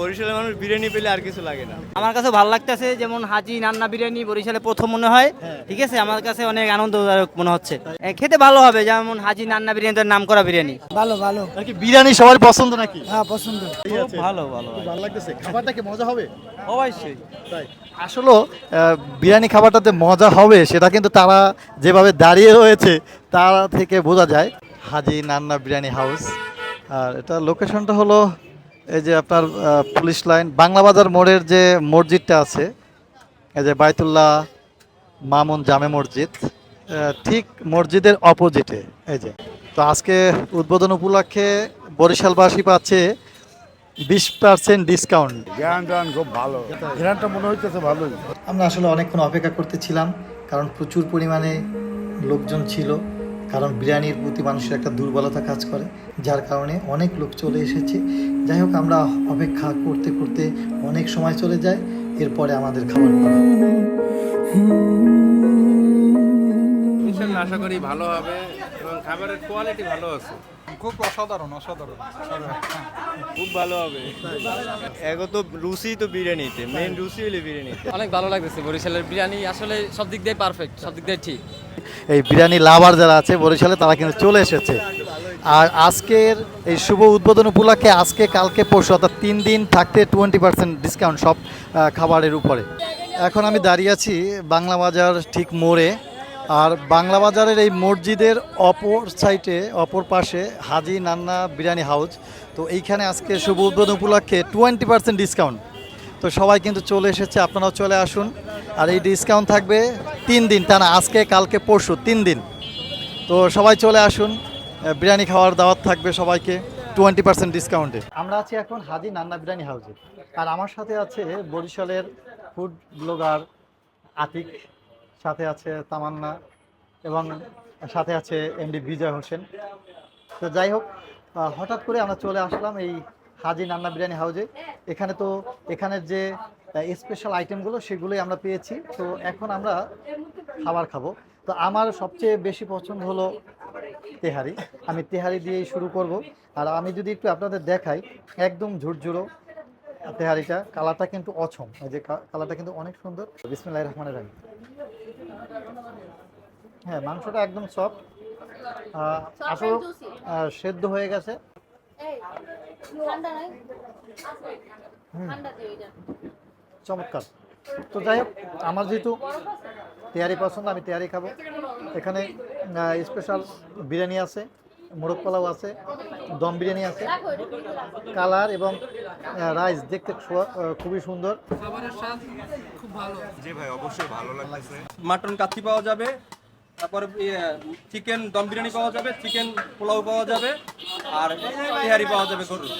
বরিশালের মানুষ বিরিয়ানি পেলে আর কিছু লাগে না। আমার কাছে ভালো লাগতেছে যেমন হাজি নান্না বিরিয়ানি বরিশালে প্রথম মনে হয়। হ্যাঁ। ঠিক আছে? আমার কাছে অনেক আনন্দদায়ক মনে হচ্ছে। খেতে ভালো হবে যেমন হাজি নান্না বিরিয়ানি নাম করা বিরিয়ানি। ভালো ভালো। নাকি বিরিয়ানি সবার পছন্দ নাকি? হ্যাঁ পছন্দ। ভালো ভালো ভালো লাগতেছে। খাবারটা কি মজা হবে? অবশ্যই। তাই। আসলে বিরিয়ানি খাবারটাতে মজা হবে সেটা কিন্তু তারা যেভাবে দাঁড়িয়ে রয়েছে তারা থেকে বোঝা যায়। হাজি নান্না বিরিয়ানি হাউস। আর এটা লোকেশনটা হলো এই যে আপনার পুলিশ লাইন বাংলা বাজার মোড়ের যে মসজিদটা আছে এই যে বাইতুল্লাহ মামুন জামে মসজিদ ঠিক মসজিদের অপোজিটে এই যে। তো আজকে উদ্বোধন উপলক্ষে বরিশালবাসী পাচ্ছে বিশ পার্সেন্ট ডিসকাউন্ট জ্ঞান খুব ভালো। জ্ঞানটা মনে হইতেছে ভালোই। আমরা আসলে অনেকক্ষণ অপেক্ষা করতেছিলাম কারণ প্রচুর পরিমাণে লোকজন ছিল। কারণ বিরিয়ানির প্রতি মানুষের একটা দুর্বলতা কাজ করে, যার কারণে অনেক লোক চলে এসেছে। যাই হোক, আমরা অপেক্ষা করতে করতে অনেক সময় চলে যায়, এরপরে আমাদের খাবার পাওয়া আশা করি ভালো হবে এবং খাবারের কোয়ালিটি ভালো আছে। খুব অসাধারণ অসাধারণ। খুব ভালো হবে। এগো তো রুচি তো বিরিয়ানিতে মেন রুচি হলে বিরিয়ানিতে অনেক ভালো লাগতেছে বরিশালের বিরিয়ানি আসলে সব দিক দিয়ে পারফেক্ট সব দিক দিয়ে ঠিক। এই বিরিয়ানি লাভার যারা আছে বরিশালে তারা কিন্তু চলে এসেছে। আর আজকের এই শুভ উদ্বোধন উপলক্ষে আজকে কালকে পরশু অর্থাৎ তিন দিন থাকতে টোয়েন্টি পার্সেন্ট ডিসকাউন্ট সব খাবারের উপরে। এখন আমি দাঁড়িয়ে আছি বাংলা বাজার ঠিক মোড়ে। আর বাংলা বাজারের এই মসজিদের অপর সাইটে, অপর পাশে হাজি নান্না বিরিয়ানি হাউস। তো এইখানে আজকে শুভ উদ্বোধন উপলক্ষে টোয়েন্টি পার্সেন্ট ডিসকাউন্ট তো সবাই কিন্তু চলে এসেছে, আপনারাও চলে আসুন। আর এই ডিসকাউন্ট থাকবে তিন দিন, তা না, আজকে, কালকে, পরশু, তিন দিন। তো সবাই চলে আসুন বিরিয়ানি খাওয়ার দাওয়াত থাকবে সবাইকে টোয়েন্টি পার্সেন্ট ডিসকাউন্টে আমরা আছি এখন হাজি নান্না বিরিয়ানি হাউসে। আর আমার সাথে আছে বরিশালের ফুড ব্লগার আতিক। সাথে আছে তামান্না এবং সাথে আছে এমডি বিজয় হোসেন। তো যাই হোক হঠাৎ করে আমরা চলে আসলাম এই হাজি নান্না বিরিয়ানি হাউজে। এখানে তো এখানের যে স্পেশাল আইটেমগুলো সেগুলোই আমরা পেয়েছি। তো এখন আমরা খাবার খাব। তো আমার সবচেয়ে বেশি পছন্দ হলো তেহারি। আমি তেহারি দিয়েই শুরু করব। আর আমি যদি একটু আপনাদের দেখাই, একদম ঝুরঝুরো তেহারিটা। কালারটা কিন্তু অছম এই যে কালারটা কিন্তু অনেক সুন্দর। বিসমিল্লাহ রহমানের রাহিম। হ্যাঁ মাংসটা একদম সফট আসলে সেদ্ধ হয়ে গেছে। চমৎকার। তো যাই হোক আমার যেহেতু তেয়ারি পছন্দ আমি তেয়ারি খাব। এখানে স্পেশাল বিরিয়ানি আছে। মোরগ পোলাও আছে দম বিরিয়ানি আছে কালার এবং রাইস দেখতে খুবই সুন্দর। মাটন কাচ্চি পাওয়া যাবে তারপর চিকেন দম বিরিয়ানি পাওয়া যাবে চিকেন পোলাও পাওয়া যাবে আর তেহারি পাওয়া যাবে গরুর।